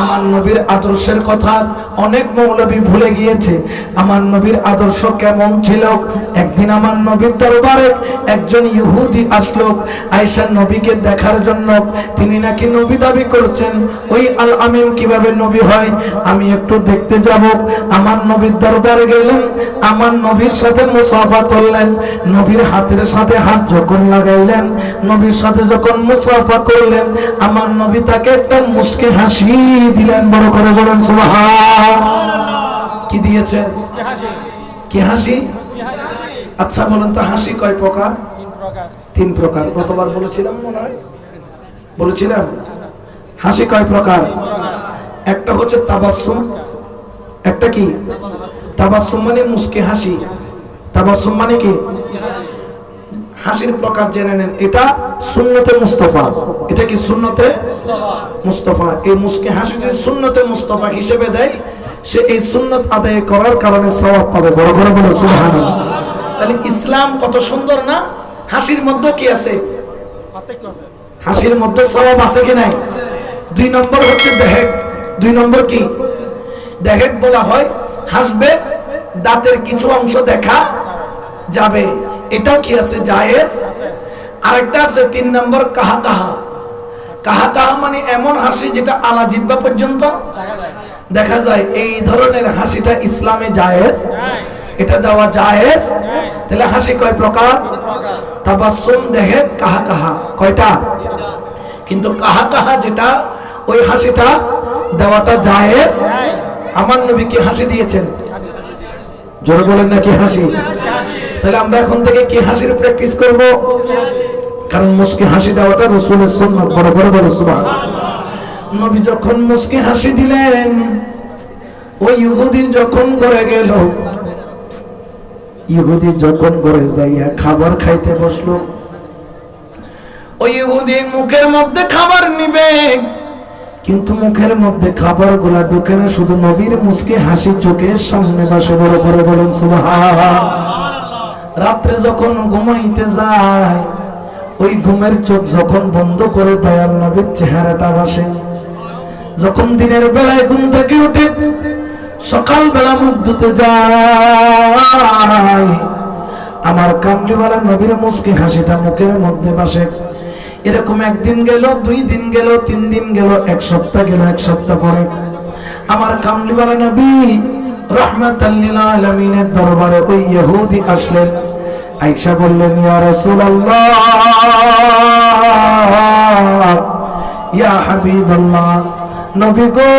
আমার নবীর আদর্শের কথা অনেক মৌলবী ভুলে গিয়েছে। আমার নবীর আদর্শ কেমন ছিল? একদিন আমার নবীর দরবারে একজন ইহুদি আসলো। আয়েশার নবীকে দেখার জন্য তিনি নাকি নবী দাবি করছেন, ওই আল আমিন কীভাবে নবী হয়? আমি একটু দেখতে যাব। আমার নবীর দরবারে গেলেন, আমার নবীর সাথে মুসাফা করলেন, নবীর হাতের সাথে হাত যখন লাগাইলেন, নবীর সাথে যখন মুসাফা করলেন, আমার নবী তাকে একটা মুস্কি হাসি দিলেন বড় করে বলেন কি দিয়েছেন? কি হাসি? আচ্ছা বলেন তো হাসি কয় প্রকার? তিন প্রকার। কতবার বলেছিলাম মনে হয়? বলেছিলাম? হাসি কয় প্রকার? একটা হচ্ছে তাবাসসুম একটা কি? তাবাসসুম। মানে মুস্কি হাসি। তাবাসসুম মানে কি? হাসির প্রকার জেনে নেন, এটা সুন্নতে মুস্তফা। এটা কি সুন্নতে? মুস্তফা। এই মুস্কি হাসি যদি সুন্নতে মুস্তফা হিসেবে দেয়, সে এই সুন্নত আদায় করার কারণে সওয়াব পাবে। বড় করে বলে সুবহানাল্লাহ। তাহলে ইসলাম কত সুন্দর না? হাসির মধ্যে কি আছে? হাসির মধ্যে সওয়াব আছে কি নাই? দুই নম্বর হচ্ছে দেহেক। দুই নম্বর কি? দেহেক বলা হয়, হাসবে, দাঁতের কিছু অংশ দেখা যাবে। এটাও কি আছে? জায়েজ? আরেকটা আছে, তিন নম্বর কাহা কাহা কাহা কাহা মানে এমন হাসি যেটা আলা জিব্বা পর্যন্ত দেখা যায়। এই ধরনের হাসিটা ইসলামে জায়েজ। এটা দেওয়া জায়েজ। তাহলে হাসি কয় প্রকার? তাবাসসুম দেখে কাহা কাহা কয়টা? কিন্তু কাহা কাহা যেটা, ওই হাসিটা দেওয়াটা জায়েজ। আমার নবী কি হাসি দিয়েছেন? জোরে বলেন নাকি হাসি? তাহলে আমরা এখন থেকে কি হাসির প্র্যাকটিস করব? কারণ মুস্কি হাসি দেওয়াটা রসুলের সুন্নাত, বড় বড় বড় সুবহান। নবী যখন মুস্কি হাসি দিলেন ওই ইহুদি যখন করে গেল, ইহুদি যখন করে যাইয়া খাবার খাইতে বসল ওই ইহুদি মুখের মধ্যে খাবার নিবে, কিন্তু মুখের মধ্যে খাবারগুলা ঢুকে না, শুধু নবীর মুসকে হাসি চোখের সামনে বাসে, বড় করে বলেন সুবহান। রাত্রে যখন ঘুমাইতে যায়, ওই ঘুমের চোখ যখন বন্ধ করে দয়াল নবীর চেহারাটা বসে যখন দিনের বেলায় ঘুম থেকে উঠে সকাল বেলা মুখ ধুতে যায়, আমার কামলিওয়ালা নবীর মুসকি হাসিটা মুখের মধ্যে বসে এরকম একদিন গেল, দুই দিন গেল, তিন দিন গেল, এক সপ্তাহ গেল, এক সপ্তাহ পরে। আমার কামলিওয়ালা নবী রহমাতাল্লিল আলামিনের দরবারে ওই ইহুদি আসলেন। আয়েশা বললেন, ইয়া রাসূলুল্লাহ, ইয়া হাবিবাল্লাহ, নবী গো,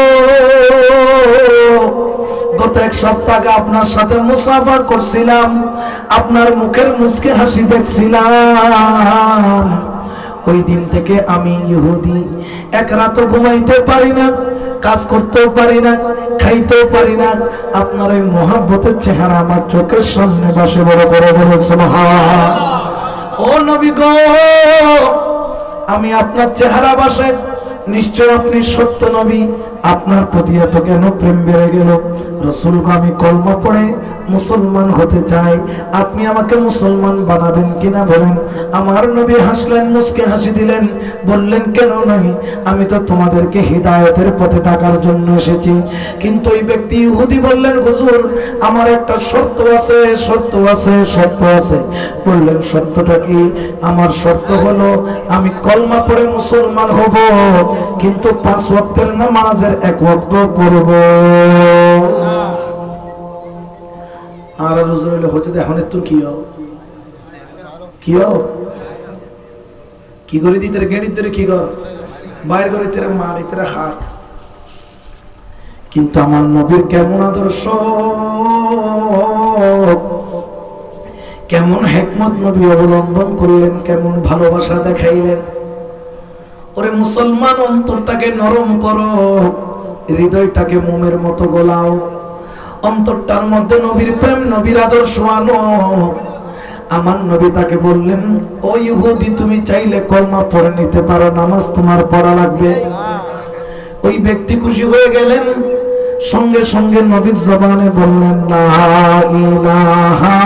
গত এক সপ্তাহ আপনার সাথে মুসাফা করছিলাম, আপনার মুখের মুসকে হাসি দেখছিলাম। ওই দিন থেকে আমি ইহুদি, এক রাত ঘুমাইতে পারি না, কাজ করতেও পারি না খাইতেও পারি না। আপনার ওই মহাব্বতের চেহারা আমার চোখের সামনে বসে বড় করে বলেছে ও নবী গো, আমি আপনার চেহারা বাসে। নিশ্চয় আপনি সত্য নবী। আপনার প্রতি এত কেন প্রেম বেড়ে গেল? রসুলকে আমি কলম পড়ে মুসলমান হতে চাই। আপনি আমাকে মুসলমান বানাবেন কিনা বলেন। আমার নবী হাসলেন, মুসকে হাসি দিলেন। বললেন, কেন নয়? আমি তো তোমাদেরকে হৃদায়তের পথে ডাকার জন্য এসেছি। কিন্তু ওই ব্যক্তি ইহুদি বললেন, হুজুর, আমার একটা শর্ত আছে শর্ত আছে শর্ত আছে। বললেন, শর্তটা কি? আমার শর্ত হলো, আমি কলমা পড়ে মুসলমান হব, কিন্তু পাঁচ ওয়াক্তের নামাজের এক পড়ব। আর হতে কি করে তোরে কি কর? বাইর করে মার হার। কিন্তু আমার নবীর কেমন আদর্শ? কেমন হেকমত নবী অবলম্বন করলেন, কেমন ভালোবাসা দেখাইলেন? ওরে মুসলমান, অন্তরটাকে নরম করো। হৃদয়টাকে মোমের মতো গোলাও। অন্তরটার মধ্যে নবীর প্রেম, নবীর আদর্শ আনো। আমার নবী তাকে বললেন, ও ইহুদি, তুমি চাইলে কলমা পড়ে নিতে পারো, নামাজ তোমার পড়া লাগবে। ওই ব্যক্তি খুশি হয়ে গেলেন। সঙ্গে সঙ্গে নবীর জবানে বললেন, লা ইলাহা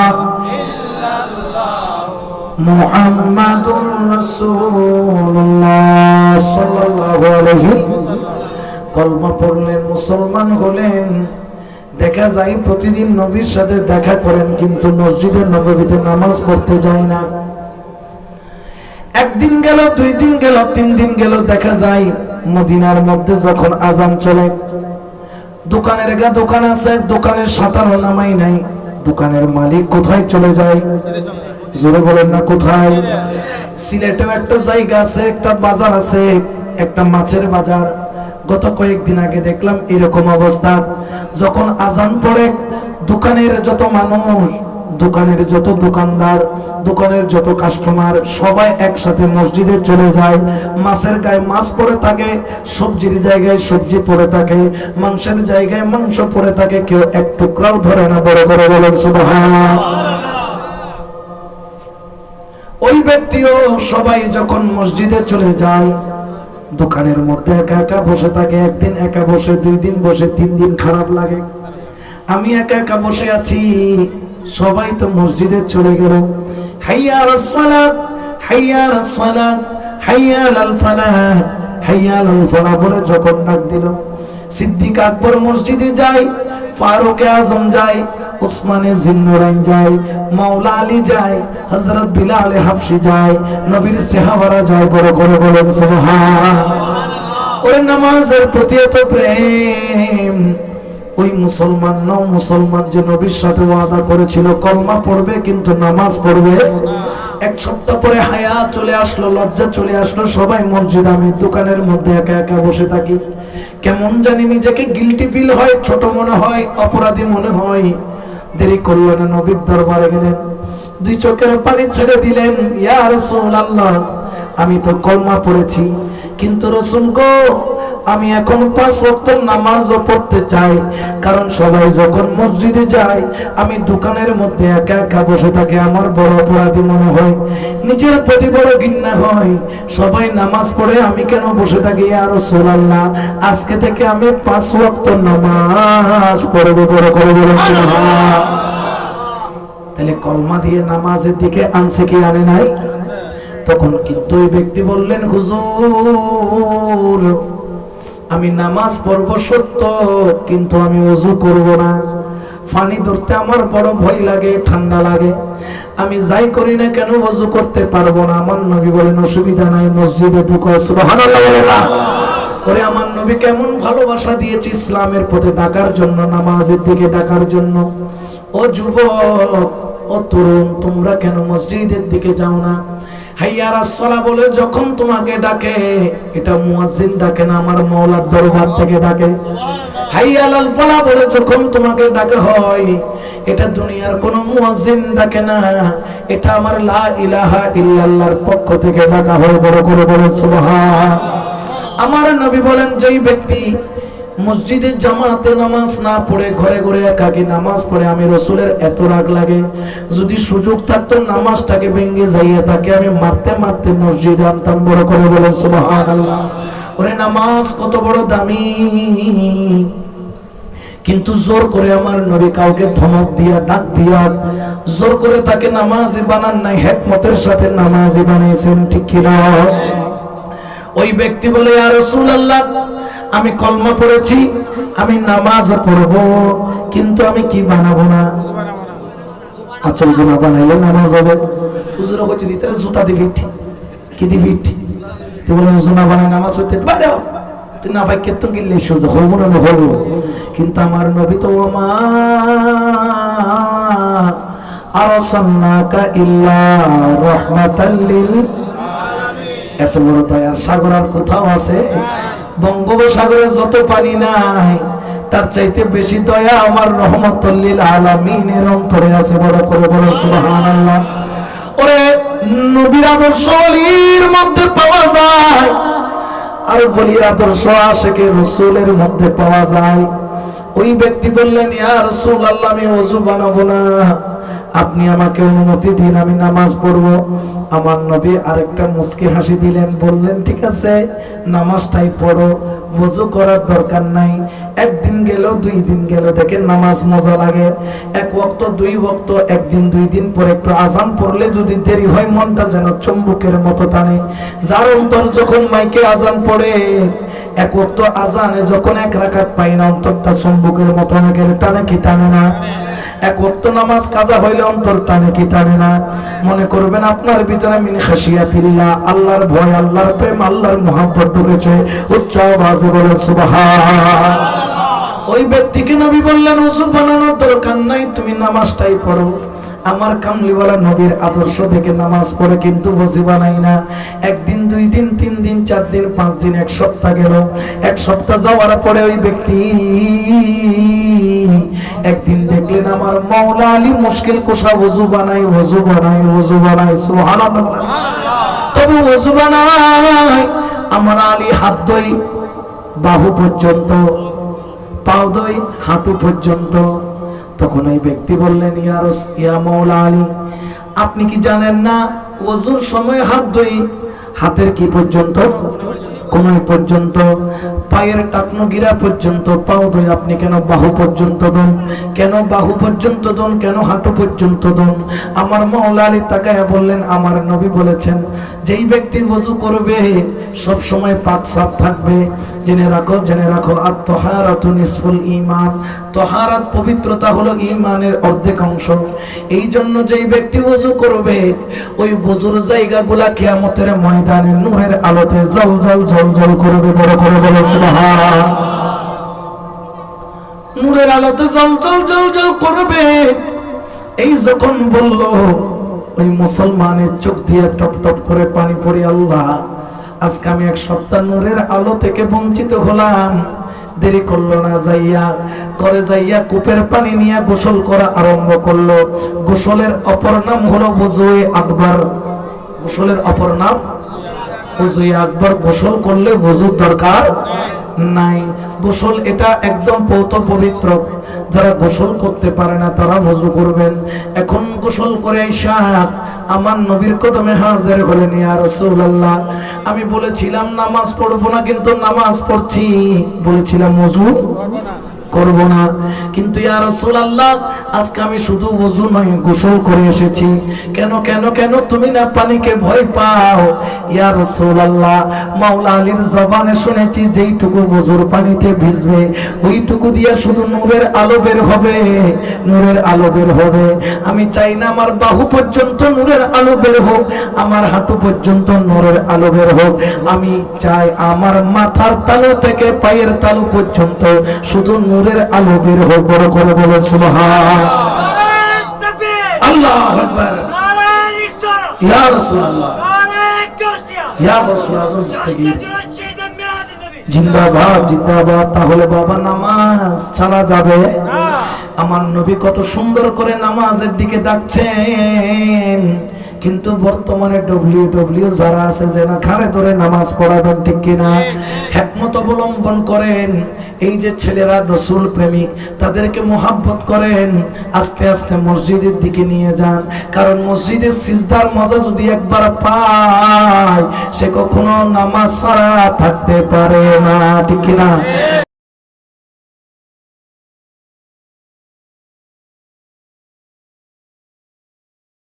মুহাম্মাদুর রাসূলুল্লাহ সাল্লাল্লাহু আলাইহি কলমা পড়লেন মুসলমান হলেন। দেখা যায় প্রতিদিন নবীর সাথে দেখা করেন, কিন্তু মসজিদে নবীতে নামাজ পড়তে যায় না। একদিন গেল, দুই দিন গেল, তিন দিন গেল, দেখা যায় মদিনার মধ্যে যখন আজান চলে, দোকানের গা দোকান আছে, দোকানের সাঁতারও নামাই নাই। দোকানের মালিক কোথায় চলে যায়? জোরে বলেন না, কোথায়? সিলেটেও একটা জায়গা আছে, একটা বাজার আছে, একটা মাছের বাজার। গত কয়েকদিন আগে দেখলাম এরকম অবস্থা। যখন আজান পড়ে, দোকানের যত মানুষ, দোকানের যত দোকানদার, দোকানের যত কাস্টমার, সবাই একসাথে মসজিদে চলে যায়। মাছের গায়ে মাছ পড়ে থাকে, সবজির জায়গায় সবজি পড়ে থাকে, মাংসের জায়গায় মাংস পড়ে থাকে, কেউ এক টুকরাও ধরে না, বড় বড় বলেন সুবহান ওই ব্যক্তিও সবাই যখন মসজিদে চলে যায়, দোকানের মধ্যে একা একা বসে থাকে। একদিন একা বসে, দুই দিন বসে, তিন দিন খারাপ লাগে। আমি একা একা বসে আছি, সবাই তো মসজিদে চলে গেল। হাইয়া রাসসালাত হাইয়া রাসসালাত হাইয়া আল ফালাহ, হাইয়া আল বলে যখন ডাক দিল। সিদ্দিক আকবর মসজিদে যায়, ফারুক আজম যায় উসমানে জিন্নুরাইন যায়, মাওলা আলী যায়, হযরত বিলাল হাফসি যায়, নবীর সাহাবারা যায়, বড় করে বলেন ওরে নামাজের প্রতি এত প্রেম। ওই মুসলমান নও মুসলমান যে নবীর সাথে ওয়াদা করেছিল, কলমা পড়বে কিন্তু নামাজ পড়বে এক সপ্তাহ পরে হায়া চলে আসলো, লজ্জা চলে আসলো, সবাই মসজিদ আমি দোকানের মধ্যে একা একা বসে থাকি। কেমন জানি নিজেকে গিলটি ফিল হয়, ছোট মনে হয়, অপরাধী মনে হয়। দেরি করলেন নবীর দরবারে গেলেন। দুই চোখের পানি ছেড়ে দিলেন, ইয়া রাসূলুল্লাহ, আমি তো কলমা পড়েছি, কিন্তু রসুল গো আমি এখন পাঁচ ওয়াক্ত নামাজও পড়তে চাই। কারণ সবাই যখন মসজিদে যায়, আমি দোকানের মধ্যে একা একা বসে থাকি, আমার বড় অপরাধী মনে হয়। নিজের প্রতি বড় ঘৃণা হয়। সবাই নামাজ পড়ে, আমি কেন বসে থাকি? আর সোলাল্লাহ আজকে থেকে আমি পাঁচ ওয়াক্ত নামাজ পড়ব, বড় করে বলেছি তাহলে কলমা দিয়ে নামাজের দিকে আনছে কি আনে নাই? তখন কিন্তু ওই ব্যক্তি বললেন, হুজুর আমি নামাজ পড়ব সত্য, কিন্তু আমি অজু করব না। ফানি ধরতে আমার বড় ভয় লাগে, ঠান্ডা লাগে। আমি যাই করি না কেন অজু করতে পারব না। আমার নবী বলেন, অসুবিধা নাই, মসজিদে ঢুকো। আমার নবী কেমন ভালোবাসা দিয়েছে ইসলামের পথে ডাকার জন্য, নামাজের দিকে ডাকার জন্য। ও যুবক, ও তরুণ, তোমরা কেন মসজিদের দিকে যাও না? হাইয়ার আসসালা বলে, যখন তোমাকে ডাকে, এটা মুয়াজ্জিন ডাকে না, আমার মৌলার দরবার থেকে ডাকে। হাইয়াল আল ফালা বলে, যখন তোমাকে ডাকে হয়, এটা দুনিয়ার কোন মুয়াজ্জিন ডাকে না, এটা আমার লা ইলাহা ইল্লাল্লাহর পক্ষ থেকে ডাকা হয়। বড় করে বলেন সুবহান আমার নবী বলেন, যেই ব্যক্তি মসজিদের জামাতে নামাজ না পড়ে ঘরে ঘরে একাকি নামাজ পড়ে, আমি রসুলের এত রাগ লাগে। যদি সুযোগ থাকতো নামাজটাকে ভেঙে যাইয়া তাকে আমি মারতে মারতে মসজিদে আনতাম, বড় করে বলেন, সুবহানাল্লাহ। ওরে, নামাজ কত বড় দামি। কিন্তু জোর করে আমার নবী কাউকে ধমক দিয়া, ডাক দিয়া, জোর করে তাকে নামাজি বানান নাই, হেকমতের সাথে নামাজি বানিয়েছেন, ঠিক কিনা? ওই ব্যক্তি বলে আর রাসূলুল্লাহ আমি কলমা পড়েছি, আমি নামাজও পড়ব, কিন্তু আমি কি বানাবো না? আচ্ছা না বানাইলে নামাজ হবে। হুজুর হচ্ছে দিতে জুতা দিবি কি দিবি তুই বলে না বানাই নামাজ পড়তে হ। তুই না ভাই কেতন গিললে সহ্য হব না হব কিন্তু আমার নবী তো মা আরসালনাকা ইল্লা রাহমাতাল লিল এত বড় দয়ার সাগর আর কোথাও আছে? বঙ্গোপসাগরে যত পানি নাই, তার চাইতে বেশি দয়া আমার রহমতুল্লিল আলামিনের অন্তরে আছে। বড় করে বড় সুবহানাল্লাহ। ওরে নবীর আদর্শ অলির মধ্যে পাওয়া যায়, আর বলির আদর্শ আশেকে রসুলের মধ্যে পাওয়া যায়। ওই ব্যক্তি বললেন, ইয়া রসুল আল্লাহ আমি অজু বানাবো না। আপনি আমাকে অনুমতি দিন, আমি নামাজ পড়ব। আমার নবী আরেকটা মুস্কি হাসি দিলেন, বললেন, ঠিক আছে, নামাজটাই পড়ো, ওযু করার দরকার নাই। একদিন গেল দুই দিন গেল দেখেন নামাজ মজা লাগে। এক ওয়াক্ত, দুই ওয়াক্ত, একদিন, দুই দিন পরে একটু আজান পড়লে যদি দেরি হয়, মনটা যেন চুম্বকের মতো টানে। যার অন্তর যখন মাইকে আজান পড়ে এক আজানে যখন এক রাকাত পাই না, অন্তরটা চুম্বকের মতো অনেকের টানে কি টানে না? এক নামাজ কাজা হইলে অন্তর টানে কি টানে না? মনে করবেন আপনার ভিতরে মিন খাসিয়াতিল্লাহ আল্লাহর ভয়, আল্লাহর প্রেম, আল্লাহর মহাব্বত ঢুকেছে। উচ্চ আওয়াজে বলে সুবহান ওই ব্যক্তিকে নবী বললেন উজু বানানোর দরকার নাই, তুমি নামাজটাই পড়ো। আমার কামলিওয়ালা নবীর আদর্শ থেকে নামাজ পড়ে কিন্তু বসে বানাই না। একদিন, দুই দিন, তিন দিন, চার দিন, পাঁচ দিন, এক সপ্তাহ গেল। এক সপ্তাহ যাওয়ার পরে ওই ব্যক্তি একদিন দেখলেন আমার মাওলা আলী মুশকিল কোষা ওযু বানাই ওযু বানাই ওযু বানাই সুবহানাল্লাহ। তবে ওযু বানাই আমার আলী হাত দই, বাহু পর্যন্ত, পাও দই, হাঁটু পর্যন্ত তখন ওই ব্যক্তি বললেন ইয়ারস ইয়া মৌলা আলী, আপনি কি জানেন না, ওজুর সময় হাত ধুই হাতের কি পর্যন্ত কোন পর্যন্ত, পায়ের টাকনো গিরা পর্যন্ত, পাও দই আপনি কেন বাহু পর্যন্ত দন? কেন বাহু পর্যন্ত দন? কেন হাঁটু পর্যন্ত দন? আমার মৌলা আলী তাকায় বললেন, আমার নবী বলেছেন, যেই ব্যক্তি ওযু করবে, সব সময় পাক সাফ থাকবে। জেনে রাখো জেনে রাখো আত্মহারাতু নিসফুল ঈমান। তহারাত পবিত্রতা হলো ঈমানের অর্ধেক অংশ। এই জন্য যেই ব্যক্তি ওযু করবে, ওই ওযুর জায়গাগুলা কিয়ামতের ময়দানে নূরের আলোতে জল জল জল জল করবে, বড় করে বলো নূরের আলোতে জল জল জল জল করবে। এই যখন বলল, ওই মুসলমানের চোখ দিয়ে টপ টপ করে পানি পড়ে, আল্লাহ, আজকে আমি এক সপ্তাহ নূরের আলো থেকে বঞ্চিত হলাম। দেরি করল না, যাইয়া করে যাইয়া কূপের পানি নিয়ে গোসল করা আরম্ভ করল। গোসলের অপর নাম হলো বুজুয়ে আকবর। গোসলের অপর নাম আকবর গোসল করলে দরকার নাই। গোসল এটা একদম পৌত পবিত্র। যারা গোসল করতে পারে না, তারা ভজু করবেন। এখন গোসল করে আমার নবীর কদমে হাজির হলেন আমি বলেছিলাম, নামাজ পড়ব না, কিন্তু নামাজ পড়ছি। বলেছিলাম ওযু করব না। কিন্তু ইয়া রাসূলুল্লাহ, আজকে আমি শুধু ওযু নয়, গোসল করে এসেছি। কেন কেন কেন? তুমি না পানিকে ভয় পাও। ইয়া রাসূলুল্লাহ, মাওলা আলীর জবানে শুনেছি, যেইটুকু ওযুর পানিতে ভিজবে, ওইটুকু দিয়া শুধু নূরের আলো বের হবে, নূরের আলো বের হবে। আমি চাই না আমার বাহু পর্যন্ত নূরের আলো বের হোক, আমার হাঁটু পর্যন্ত নূরের আলো বের হোক। আমি চাই আমার মাথার তালু থেকে পায়ের তালু পর্যন্ত শুধু নূরের আলো বের হোক, বড় করে জিন্দাবাদ জিন্দাবাদ। তাহলে বাবা, নামাজ ছাড়া যাবে? আমার নবী কত সুন্দর করে নামাজের দিকে ডাকছেন। কিন্তু বর্তমানে ডব্লিউ ডব্লিউ যারা আছে যে না ঘাড়ে ধরে নামাজ পড়াবেন, ঠিক কিনা? হ্যাকমত অবলম্বন করেন। এই যে ছেলেরা রসুল প্রেমিক, তাদেরকে মোহাব্বত করেন, আস্তে আস্তে মসজিদের দিকে নিয়ে যান। কারণ মসজিদের সিজদার মজা যদি একবার পায়, সে কখনো নামাজ ছাড়া থাকতে পারে না, ঠিক কিনা?